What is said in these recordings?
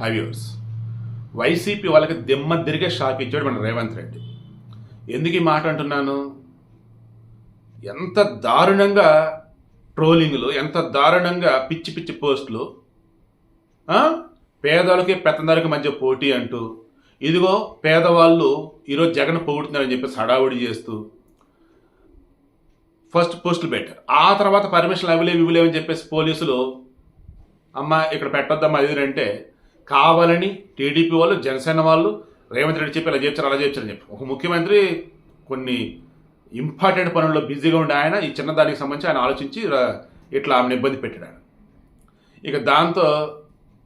హైవ్యూర్స్ YCP వాళ్ళకి దిమ్మ తిరిగే షాక్ ఇచ్చాడు మన రేవంత్ రెడ్డి. ఎందుకు ఈ మాట అంటున్నాను? ఎంత దారుణంగా ట్రోలింగ్లు ఎంత దారుణంగా పిచ్చి పిచ్చి పోస్టులు పేదవాళ్ళకి పెత్తందరికి మధ్య పోటీ అంటూ ఇదిగో పేదవాళ్ళు ఈరోజు జగన్ పొగుడుతున్నారని చెప్పేసి హడావుడి చేస్తూ ఫస్ట్ పోస్టులు పెట్టారు. ఆ తర్వాత పర్మిషన్ అవిలేవి ఇవ్వలేవని చెప్పేసి పోలీసులు అమ్మ ఇక్కడ పెట్టొద్దమ్మా అది ఇది అంటే కావాలని టీడీపీ వాళ్ళు జనసేన వాళ్ళు రేవంత్ రెడ్డి చెప్పి అలా చేర్చారు అలా చేర్చారని చెప్పి. ఒక ముఖ్యమంత్రి కొన్ని ఇంపార్టెంట్ పనుల్లో బిజీగా ఉండే ఆయన ఈ చిన్నదానికి సంబంధించి ఆయన ఆలోచించి ఇట్లా ఆమెను ఇబ్బంది పెట్టాడు ఆయన. ఇక దాంతో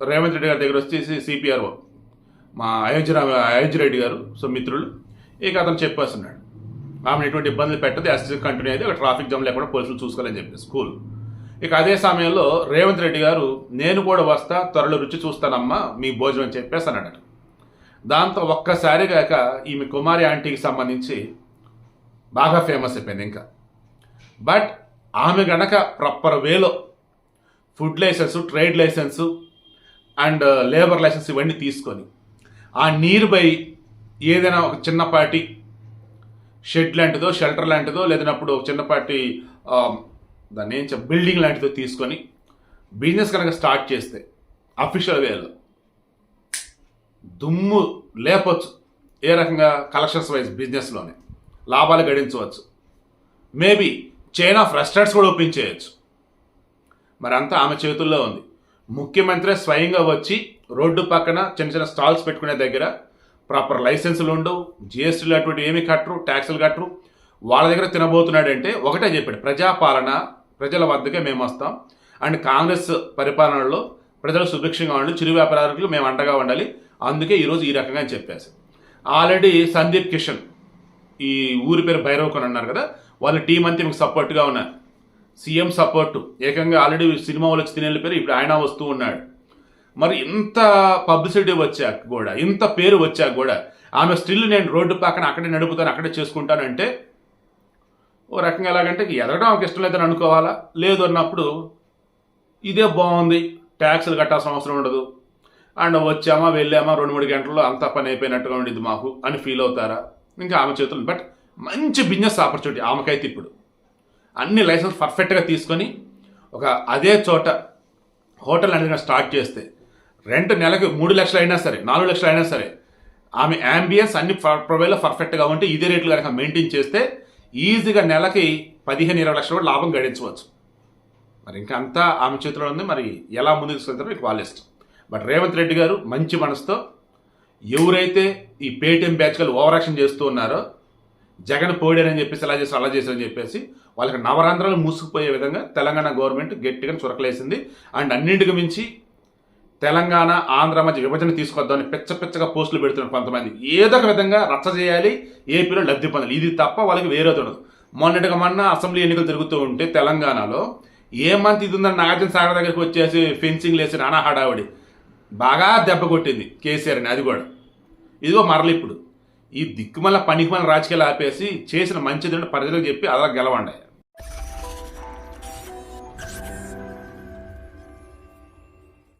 రేవంత్ రెడ్డి గారి దగ్గర వచ్చేసి సిపిఆర్ఓ మా అయోధ్య అయోధ్య రెడ్డి గారు సో మిత్రులు ఇక అతను చెప్పేస్తున్నాడు. ఆమెను ఎటువంటి ఇబ్బందులు పెట్టదు ఎస్సీ కంటిన్యూ అయితే ఒక ట్రాఫిక్ జామ్ లేకుండా పోలీసులు చూసుకోవాలని చెప్పి స్కూల్. ఇక అదే సమయంలో రేవంత్ రెడ్డి గారు నేను కూడా వస్తా త్వరలో రుచి చూస్తానమ్మా మీ భోజనం అని చెప్పేసి అన్నాడు దాంతో ఒక్కసారి కాక ఈమె కుమారి ఆంటీకి సంబంధించి బాగా ఫేమస్ అయిపోయింది ఇంకా. బట్ ఆమె గనక ప్రాపర్ వేలో food license trade license and labour license ఇవన్నీ తీసుకొని ఆ నీరు బై ఏదైనా ఒక చిన్నపాటి షెడ్ లాంటిదో షెల్టర్ లాంటిదో లేదన్నప్పుడు ఒక చిన్నపాటి దాన్ని ఏం బిల్డింగ్ లాంటిదో తీసుకొని బిజినెస్ కనుక స్టార్ట్ చేస్తే అఫీషియల్ వేలో దుమ్ము లేపొచ్చు. ఏ రకంగా? కలెక్షన్స్ వైజ్ బిజినెస్లోనే లాభాలు గడించవచ్చు. మేబీ చైన్ ఆఫ్ రెస్టారెంట్స్ కూడా ఓపెన్ చేయొచ్చు. మరి అంతా ఆమె చేతుల్లో ఉంది. ముఖ్యమంత్రి స్వయంగా వచ్చి రోడ్డు పక్కన చిన్న చిన్న స్టాల్స్ పెట్టుకునే దగ్గర ప్రాపర్ లైసెన్సులు ఉండవు. జిఎస్టీలు అటువంటి ఏమి కట్టరు ట్యాక్సులు కట్టరు. వాళ్ళ దగ్గర తినబోతున్నాడంటే ఒకటే చెప్పాడు ప్రజాపాలన ప్రజల వద్దకే మేము వస్తాం. అండ్ కాంగ్రెస్ పరిపాలనలో ప్రజలు సుభిక్షంగా ఉండాలి చిరు వ్యాపారాలకు మేము అండగా ఉండాలి. అందుకే ఈరోజు ఈ రకంగా అని చెప్పేసి. ఆల్రెడీ సందీప్ కిషన్ ఈ ఊరి పేరు భైరవకొన్ అన్నారు కదా వాళ్ళ టీం అంతా మీకు సపోర్ట్గా ఉన్నారు. సీఎం సపోర్టు ఏకంగా ఆల్రెడీ సినిమా వాళ్ళు వచ్చి తినేళ్ళ పేరు ఇప్పుడు ఆయన వస్తూ ఉన్నాడు. మరి ఇంత పబ్లిసిటీ వచ్చాక కూడా ఇంత పేరు వచ్చాక కూడా ఆమె స్టిల్ నేను రోడ్డు పక్కన అక్కడే నడుపుతాను అక్కడే చేసుకుంటానంటే ఓ రకంగా ఎలాగంటే ఎదగడం ఆమెకి ఇష్టం లేదని అనుకోవాలా? లేదు అన్నప్పుడు ఇదే బాగుంది. ట్యాక్సులు కట్టాల్సిన అవసరం ఉండదు. అండ్ వచ్చామా వెళ్ళామా రెండు మూడు గంటల్లో అంతా పని అయిపోయినట్టుగా ఉండేది మాకు అని ఫీల్ అవుతారా? ఇంకా ఆమె చేతులు బట్ మంచి బిజినెస్ ఆపర్చునిటీ ఆమెకైతే ఇప్పుడు. అన్ని లైసెన్స్ పర్ఫెక్ట్గా తీసుకొని ఒక అదే చోట హోటల్ అనేది స్టార్ట్ చేస్తే రెంట్ నెలకు మూడు లక్షలు అయినా సరే నాలుగు లక్షలు అయినా సరే ఆమె యాంబియన్స్ అన్ని ప్రొవైల్లో పర్ఫెక్ట్గా ఉంటే ఇదే రేట్లు కనుక మెయింటైన్ చేస్తే ఈజీగా నెలకి పదిహేను ఇరవై లక్షలు కూడా లాభం గడించవచ్చు. మరి ఇంకా అంతా ఆమె చేతిలో ఉంది. మరి ఎలా ముందుకు తీసుకెళ్తారో మీకు వాళ్ళ ఇష్టం. బట్ రేవంత్ రెడ్డి గారు మంచి మనసుతో ఎవరైతే ఈ పేటీఎం బ్యాచ్లు ఓవర్ యాక్షన్ చేస్తూ ఉన్నారో జగన్ పోడారని చెప్పేసి అలా చేసి అలా చేశారని చెప్పేసి వాళ్ళకి నవరాంధ్రాలు మూసుకుపోయే విధంగా తెలంగాణ గవర్నమెంట్ గట్టిగా చురకలేసింది. అండ్ అన్నింటికి మించి తెలంగాణ ఆంధ్ర మధ్య విభజన తీసుకొద్దామని పిచ్చ పెచ్చగా పోస్టులు పెడుతున్నారు కొంతమంది. ఏదో ఒక విధంగా రచ్చ చేయాలి ఏపీలో లబ్ధి పొందాలి. ఇది తప్ప వాళ్ళకి వేరేది ఉండదు. మొన్నటిగా మొన్న అసెంబ్లీ ఎన్నికలు జరుగుతూ ఉంటే తెలంగాణలో ఏ మంత్ ఇది ఉందని నాగార్జున సాగర్ దగ్గరికి వచ్చేసి ఫెన్సింగ్ లేసి నానా హడావుడి. బాగా దెబ్బ కొట్టింది కేసీఆర్ అని అది కూడా. ఇదిగో మరలి ఇప్పుడు. ఈ దిక్కుమల పనికి మన రాజకీయాలు ఆపేసి చేసిన మంచిదంటే ప్రజలకు చెప్పి అలా గెలవండి.